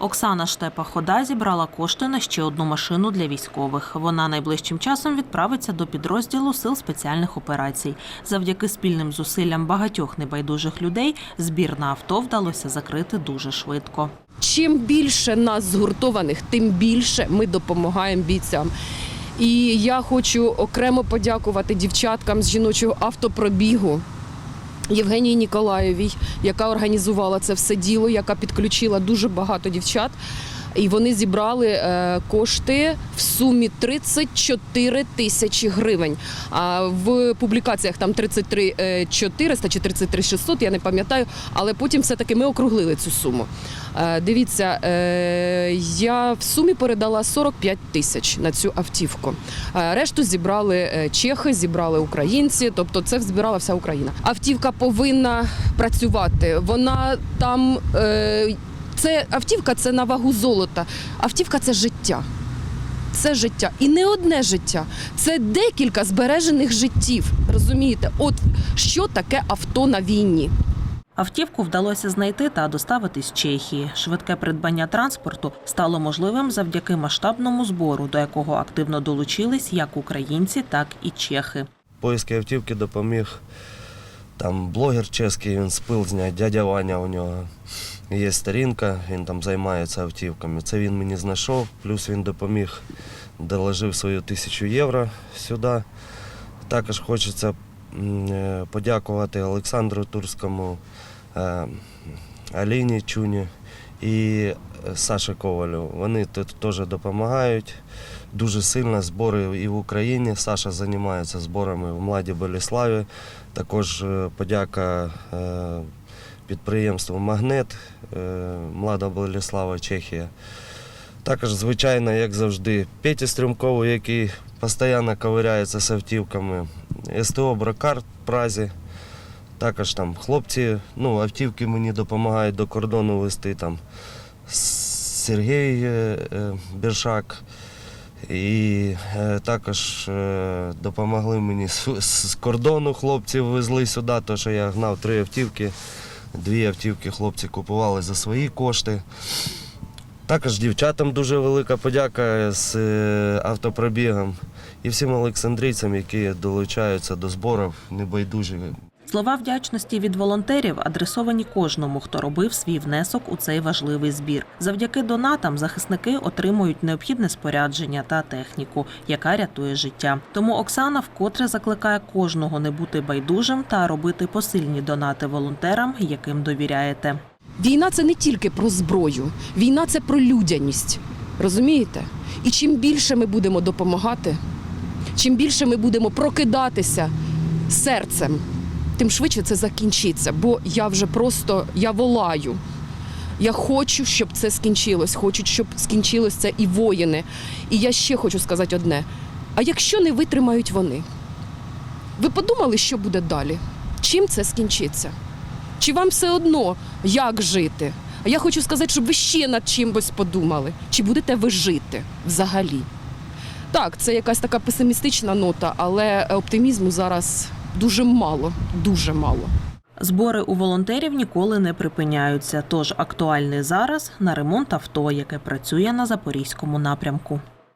Оксана Штепа-Хода зібрала кошти на ще одну машину для військових. Вона найближчим часом відправиться до підрозділу сил спеціальних операцій. Завдяки спільним зусиллям багатьох небайдужих людей збір на авто вдалося закрити дуже швидко. Чим більше нас згуртованих, тим більше ми допомагаємо бійцям. І я хочу окремо подякувати дівчаткам з жіночого автопробігу. Євгенії Ніколаєвій, яка організувала це все діло, яка підключила дуже багато дівчат. І вони зібрали е, кошти в сумі 34 тисячі гривень. А в публікаціях там 33 е, 400 чи 33 600, я не пам'ятаю, але потім все-таки ми округлили цю суму. Е, Дивіться, е, я в сумі передала 45 тисяч на цю автівку. Е, Решту зібрали е, чехи, зібрали українці, тобто це збирала вся Україна. Автівка повинна працювати. Вона там. Це автівка це на вагу золота. Автівка це життя. Це життя. І не одне життя. Це декілька збережених життів. Розумієте? От що таке авто на війні? Автівку вдалося знайти та доставити з Чехії. Швидке придбання транспорту стало можливим завдяки масштабному збору, до якого активно долучились як українці, так і чехи. поиски автівки допоміг. Там блогер чеський, він спил зняв, дядя Ваня у нього. Є сторінка, він там займається автівками. Це він мені знайшов, плюс він допоміг, доложив свою тисячу євро сюди. Також хочеться е, подякувати Олександру Турському, е, Аліні Чуні і е, Саші Ковалю. Вони тут теж допомагають. Дуже сильно збори і в Україні. Саша займається зборами в Младі Боліславі. Також подяка підприємству Магнет, е, Млада Боліслава, Чехія. Також, звичайно, як завжди, Петі Стрімкову, який постійно ковиряється з автівками. СТО Бракар в Празі. Також там хлопці, ну, автівки мені допомагають до кордону вести. Там Сергій е, е, Біршак. І також допомогли мені з кордону хлопці везли сюди, тому що я гнав три автівки. Дві автівки хлопці купували за свої кошти. Також дівчатам дуже велика подяка з е, автопробігом і всім олександрійцям, які долучаються до зборів небайдужі. Слова вдячності від волонтерів адресовані кожному, хто робив свій внесок у цей важливий збір. Завдяки донатам захисники отримують необхідне спорядження та техніку, яка рятує життя. Тому Оксана вкотре закликає кожного не бути байдужим та робити посильні донати волонтерам, яким довіряєте. Війна це не тільки про зброю, війна це про людяність. Розумієте? І чим більше ми будемо допомагати, чим більше ми будемо прокидатися серцем, тим швидше це закінчиться. Бо я вже просто я волаю. Я хочу, щоб це скінчилось. Хочу, щоб скінчилось це і воїни. І я ще хочу сказати одне: а якщо не витримають вони, ви подумали, що буде далі? Чим це скінчиться? Чи вам все одно, як жити? А я хочу сказати, щоб ви ще над чимось подумали. Чи будете ви жити взагалі? Так, це якась така песимістична нота, але оптимізму зараз дуже мало, дуже мало. Збори у волонтерів ніколи не припиняються. Тож актуальний зараз на ремонт авто, яке працює на запорізькому напрямку.